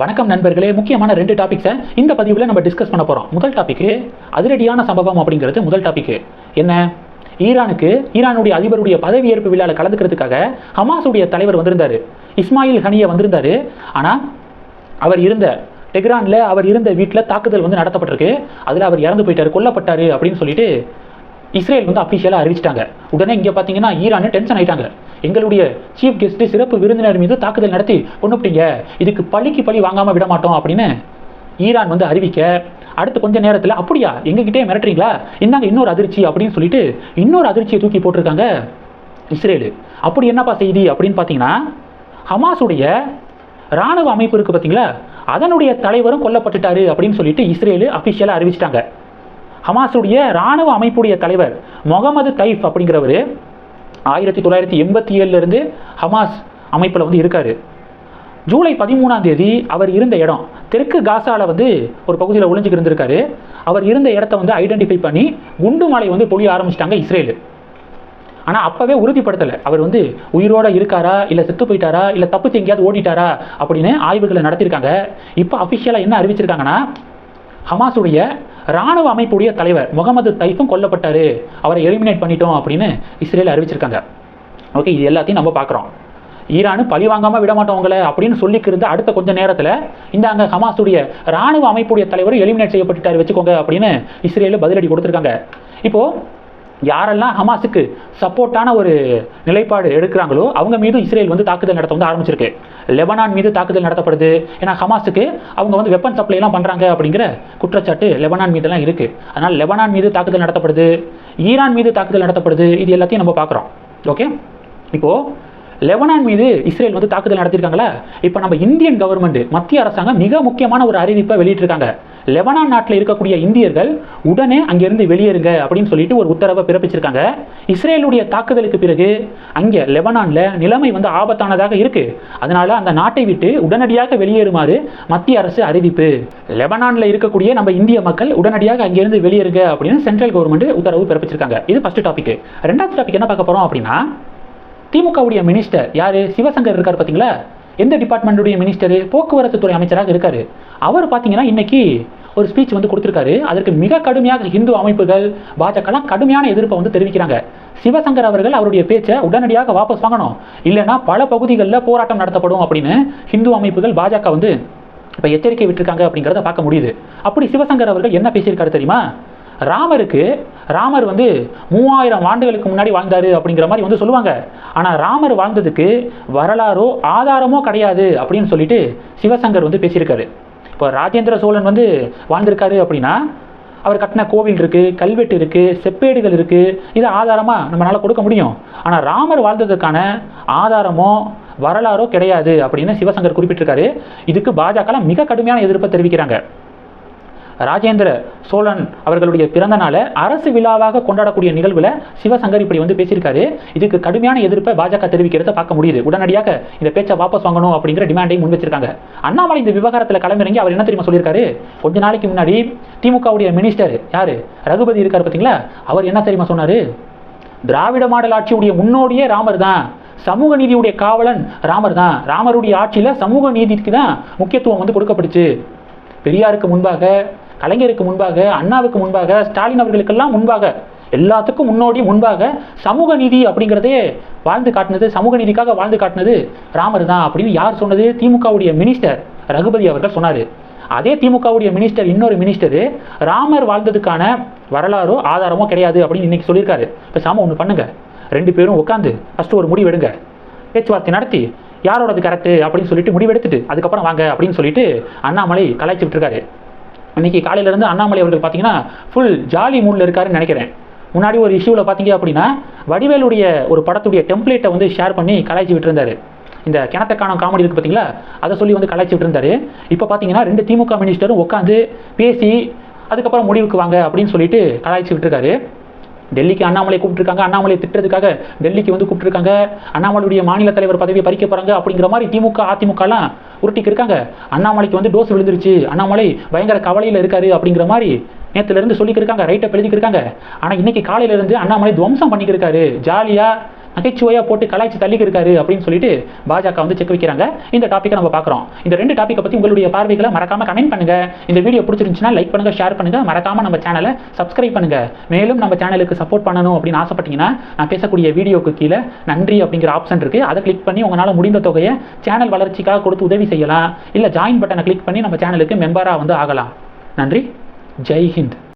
வணக்கம் நண்பர்களே முக்கியமான ரெண்டு டாபிக்ஸை இந்த பதிவில் நம்ம டிஸ்கஸ் பண்ண போகிறோம் முதல் டாபிக்கு அதிரடியான சம்பவம் அப்படிங்கிறது முதல் டாபிக்கு என்ன? ஈரானுக்கு ஈரானுடைய அதிபருடைய பதவியேற்பு விழாவில் கலந்துக்கிறதுக்காக ஹமாஸுடைய தலைவர் வந்திருந்தார். இஸ்மாயில் ஹனியை வந்திருந்தார். ஆனால் அவர் இருந்த டெக்ரானில் அவர் இருந்த வீட்டில் தாக்குதல் வந்து நடத்தப்பட்டிருக்கு. அதில் அவர் இறந்து போயிட்டார் கொல்லப்பட்டார் அப்படின்னு சொல்லிட்டு இஸ்ரேல் வந்து அஃபிஷியலாக அறிவிச்சிட்டாங்க. உடனே இங்கே பார்த்தீங்கன்னா ஈரானு டென்ஷன் ஆயிட்டாங்க. எங்களுடைய சீஃப் கெஸ்ட் சிறப்பு விருந்தினர் மீது தாக்குதல் நடத்தி கொண்டுபிட்டீங்க இதுக்கு பழிக்கு பழி வாங்காமல் விட மாட்டோம் அப்படின்னு ஈரான் வந்து அறிவிக்க. அடுத்து கொஞ்ச நேரத்தில் அப்படியா? எங்ககிட்டே மிரட்டுறீங்களா? இந்தாங்க இன்னொரு அதிர்ச்சி அப்படின்னு சொல்லிட்டு இன்னொரு அதிர்ச்சியை தூக்கி போட்டிருக்காங்க இஸ்ரேலு. அப்படி என்னப்பா செய்தி அப்படின்னு பார்த்தீங்கன்னா ஹமாஸுடைய ராணுவ அமைப்பு இருக்குது பார்த்தீங்களா அதனுடைய தலைவரும் கொல்லப்பட்டுட்டாரு அப்படின்னு சொல்லிட்டு இஸ்ரேலு அஃபிஷியலாக அறிவிச்சிட்டாங்க. ஹமாஸுடைய ராணுவ அமைப்புடைய தலைவர் முகமது தைஃப் அப்படிங்கிறவர் ஆயிரத்தி தொள்ளாயிரத்தி எண்பத்தி ஏழுலேருந்து ஹமாஸ் அமைப்பில் வந்து இருக்கார். ஜூலை பதிமூணாம் தேதி அவர் இருந்த இடம் தெற்கு காசாவில் வந்து ஒரு பகுதியில் ஒளிஞ்சுக்கு இருந்திருக்காரு. அவர் இருந்த இடத்த வந்து ஐடென்டிஃபை பண்ணி குண்டு மாலை வந்து பொழிய ஆரம்பிச்சிட்டாங்க இஸ்ரேலு. ஆனால் அப்போவே உறுதிப்படுத்தலை. அவர் வந்து உயிரோடு இருக்காரா? இல்லை செத்து போயிட்டாரா? இல்லை தப்பிச்சு எங்கேயாவது ஓடிட்டாரா? அப்படின்னு ஆய்வுகளை நடத்தியிருக்காங்க. இப்போ அஃபிஷியலாக என்ன அறிவிச்சிருக்காங்கன்னா ஹமாஸுடைய ராணுவ அமைப்புடைய தலைவர் முகமது தைஃபும் கொல்லப்பட்டார். அவரை எலிமினேட் பண்ணிட்டோம் அப்படின்னு இஸ்ரேல் அறிவிச்சிருக்காங்க. ஓகே இது எல்லாத்தையும் நம்ம பார்க்குறோம். ஈரானு பழி வாங்காமல் விட மாட்டோம் உங்களை அப்படின்னு சொல்லிக்கிருந்த அடுத்த கொஞ்ச நேரத்தில் இந்த அங்கே ஹமாஸுடைய ராணுவ அமைப்புடைய தலைவர் எலிமினேட் செய்யப்பட்டுட்டார் வச்சுக்கோங்க அப்படின்னு இஸ்ரேலு பதிலடி கொடுத்துருக்காங்க. இப்போது யாரெல்லாம் ஹமாஸுக்கு சப்போர்ட்டான ஒரு நிலைப்பாடு எடுக்கிறாங்களோ அவங்க மீது இஸ்ரேல் வந்து தாக்குதல் நடத்த வந்து ஆரம்பிச்சிருக்கு. லெபனான் மீது தாக்குதல் நடத்தப்படுது. ஏன்னா ஹமாஸுக்கு அவங்க வந்து வெப்பன் சப்ளைலாம் பண்ணுறாங்க அப்படிங்கிற குற்றச்சாட்டு லெபனான் மீதெல்லாம் இருக்குது அதனால் லெபனான் மீது தாக்குதல் நடத்தப்படுது. ஈரான் மீது தாக்குதல் நடத்தப்படுது. இது எல்லாத்தையும் நம்ம பார்க்குறோம். ஓகே இப்போது லெபனான் மீது இஸ்ரேல் வந்து தாக்குதல் நடத்தியிருக்காங்களா? இப்போ நம்ம இந்தியன் கவர்மெண்ட் மத்திய அரசாங்கம் மிக முக்கியமான ஒரு அறிவிப்பை வெளியிட்டிருக்காங்க. லெபனான் நாட்டில் இருக்கக்கூடிய இந்தியர்கள் உடனே அங்கிருந்து வெளியேறுங்க அப்படின்னு சொல்லிட்டு ஒரு உத்தரவை பிறப்பிச்சிருக்காங்க. இஸ்ரேலுடைய தாக்குதலுக்கு பிறகு அங்கே லெபனானில் நிலைமை வந்து ஆபத்தானதாக இருக்கு. அதனால அந்த நாட்டை விட்டு உடனடியாக வெளியேறுமாறு மத்திய அரசு அறிவிப்பு. லெபனானில் இருக்கக்கூடிய நம்ம இந்திய மக்கள் உடனடியாக அங்கிருந்து வெளியேறுங்க அப்படின்னு சென்ட்ரல் கவர்மெண்ட் உத்தரவு பிறப்பிச்சிருக்காங்க. இது ஃபர்ஸ்ட் டாபிக் ரெண்டாவது டாபிக் என்ன பார்க்க போகிறோம் அப்படின்னா திமுகவுடைய மினிஸ்டர் யார்? சிவசங்கர் இருக்கார் பார்த்தீங்களா எந்த டிபார்ட்மெண்ட்டுடைய மினிஸ்டர் போக்குவரத்து துறை அமைச்சராக இருக்காரு. அவர் பார்த்தீங்கன்னா இன்னைக்கு ஒரு ஸ்பீச் வந்து கொடுத்துருக்காரு. அதற்கு மிக கடுமையாக இந்து அமைப்புகள் பாஜகலாம் கடுமையான எதிர்ப்பை வந்து தெரிவிக்கிறாங்க. சிவசங்கர் அவர்கள் அவருடைய பேச்சை உடனடியாக வாபஸ் வாங்கணும். இல்லைன்னா பல பகுதிகளில் போராட்டம் நடத்தப்படும் அப்படின்னு ஹிந்து அமைப்புகள் பாஜக வந்து இப்போ எச்சரிக்கை விட்டுருக்காங்க அப்படிங்கிறத பார்க்க முடியுது. அப்படி சிவசங்கர் அவர்கள் என்ன பேசியிருக்காரு தெரியுமா? ராமருக்கு ராமர் வந்து மூவாயிரம் ஆண்டுகளுக்கு முன்னாடி வாழ்ந்தாரு அப்படிங்கிற மாதிரி வந்து சொல்லுவாங்க. ஆனால் ராமர் வாழ்ந்ததுக்கு வரலாறோ ஆதாரமோ கிடையாது அப்படின்னு சொல்லிட்டு சிவசங்கர் வந்து பேசியிருக்காரு. இப்போ ராஜேந்திர சோழன் வந்து வாழ்ந்திருக்காரு அப்படின்னா அவர் கட்டின கோவில் இருக்குது கல்வெட்டு இருக்குது செப்பேடுகள் இருக்குது இதை ஆதாரமாக நம்மளால் கொடுக்க முடியும். ஆனால் ராமர் வாழ்ந்ததுக்கான ஆதாரமோ வரலாறோ கிடையாது அப்படின்னு சிவசங்கர் குறிப்பிட்டிருக்காரு. இதுக்கு பாஜக மிக கடுமையான எதிர்ப்பை தெரிவிக்கிறாங்க. ராஜேந்திர சோழன் அவர்களுடைய பிறந்த நாளை அரசு விழாவாக கொண்டாடக்கூடிய நிகழ்வில் சிவசங்கர் இப்படி வந்து பேசியிருக்காரு. இதுக்கு கடுமையான எதிர்ப்பை பாஜக தெரிவிக்கிறத பார்க்க முடியுது. உடனடியாக இந்த பேச்சை வாபஸ் வாங்கணும் அப்படிங்கிற டிமாண்டையும் முன் வச்சிருக்காங்க அண்ணாமலை இந்த விவகாரத்தில் களமிறங்கி அவர் என்ன தெரியுமா சொல்லியிருக்காரு? கொஞ்ச நாளைக்கு முன்னாடி திமுகவுடைய மினிஸ்டர் யாரு? ரகுபதி இருக்கார் பார்த்தீங்களா அவர் என்ன தெரியுமா சொன்னாரு? திராவிட மாடல் ஆட்சியுடைய முன்னோடியே ராமர் தான். சமூக நீதியுடைய காவலன் ராமர் தான். ராமருடைய ஆட்சியில் சமூக நீதிக்கு தான் முக்கியத்துவம் வந்து கொடுக்கப்பட்டுச்சு. பெரியாருக்கு முன்பாக கலைஞருக்கு முன்பாக அண்ணாவுக்கு முன்பாக ஸ்டாலின் அவர்களுக்கெல்லாம் முன்பாக எல்லாத்துக்கும் முன்னோடி முன்பாக சமூக நீதி அப்படிங்கிறதே வாழ்ந்து காட்டினது சமூக நீதிக்காக வாழ்ந்து காட்டினது ராமர் தான் அப்படின்னு யார் சொன்னது? திமுகவுடைய மினிஸ்டர் ரகுபதி அவர்கள் சொன்னார். அதே திமுகவுடைய மினிஸ்டர் இன்னொரு மினிஸ்டரு ராமர் வாழ்ந்ததுக்கான வரலாறோ ஆதாரமோ கிடையாது அப்படின்னு இன்னைக்கு சொல்லியிருக்காரு. இப்போ சாம ஒன்று பண்ணுங்க. ரெண்டு பேரும் உட்காந்து ஃபஸ்ட்டு ஒரு முடிவு எடுங்க. பேச்சுவார்த்தை நடத்தி யாரோடது கரெக்டு அப்படின்னு சொல்லிட்டு முடிவெடுத்துட்டு அதுக்கப்புறம் வாங்க அப்படின்னு சொல்லிட்டு அண்ணாமலை கலாய்ச்சி விட்டுருக்காரு இன்னைக்கு காலையிலேருந்து அண்ணாமலை அவர்கள் பார்த்தீங்கன்னா ஃபுல் ஜாலி மூடில் இருக்காருன்னு நினைக்கிறேன். முன்னாடி ஒரு இஷ்யூவில் பார்த்தீங்க அப்படின்னா வடிவேலுடைய ஒரு படத்துடைய டெம்ப்ளேட்டை வந்து ஷேர் பண்ணி கலாய்ச்சி விட்டுருந்தாரு. இந்த கிணத்தக்கான காமெடி இருக்குது பார்த்தீங்களா அதை சொல்லி வந்து கலாய்ச்சி விட்டுருந்தாரு. இப்போ பார்த்தீங்கன்னா ரெண்டு திமுக மினிஸ்டரும் உட்காந்து பேசி அதுக்கப்புறம் முடிவுக்கு வாங்க அப்படின்னு சொல்லிட்டு கலாய்ச்சி விட்டுருக்காரு. டெல்லிக்கு அண்ணாமலை கூப்பிட்டுருக்காங்க. அண்ணாமலை திட்டுறதுக்காக டெல்லிக்கு வந்து கூப்பிட்டுருக்காங்க. அண்ணாமலையுடைய மாநில தலைவர் பதவியை பறிக்க போகிறாங்க அப்படிங்கிற மாதிரி திமுக அதிமுகலாம் உருட்டிக்கு இருக்காங்க. அண்ணாமலைக்கு வந்து டோஸ் விழுந்துருச்சு. அண்ணாமலை பயங்கர கவலையில் இருக்காரு அப்படிங்கிற மாதிரி நேற்றுலேருந்து சொல்லிக்கிருக்காங்க ரைட்டை எழுதிக்கிருக்காங்க ஆனால் இன்னைக்கு காலையிலேருந்து அண்ணாமலை துவம்சம் பண்ணிக்கிருக்காரு ஜாலியாக நகைச்சுவையாக போட்டு கலாய்ச்சி தள்ளிக்கு இருக்காரு அப்படின்னு சொல்லிட்டு பாஜக வந்து செக் வைக்கிறாங்க. இந்த டாப்பிக்கை நம்ம பார்க்குறோம். இந்த ரெண்டு டாப்பிக்கை பற்றி உங்களுடைய பார்வைகளை மறக்காம கமெண்ட் பண்ணுங்க. இந்த வீடியோ பிடிச்சிருந்துச்சுன்னா லைக் பண்ணுங்க ஷேர் பண்ணுங்க. மறக்காம நம்ம சேனலை சப்ஸ்கிரைப் பண்ணுங்க. மேலும் நம்ம சேனலுக்கு சப்போர்ட் பண்ணணும் அப்படின்னு ஆசைப்பட்டீங்கன்னா நான் பேசக்கூடிய வீடியோக்கு கீழே நன்றி அப்படிங்கிற ஆப்ஷன் இருக்கு. அதை கிளிக் பண்ணி உங்களால் முடிந்த தொகையை சேனல் வளர்ச்சிக்காக கொடுத்து உதவி செய்யலாம். இல்லை ஜாயின் பட்டனை கிளிக் பண்ணி நம்ம சேனலுக்கு மெம்பராக வந்து ஆகலாம். நன்றி. ஜெய் ஹிந்த்.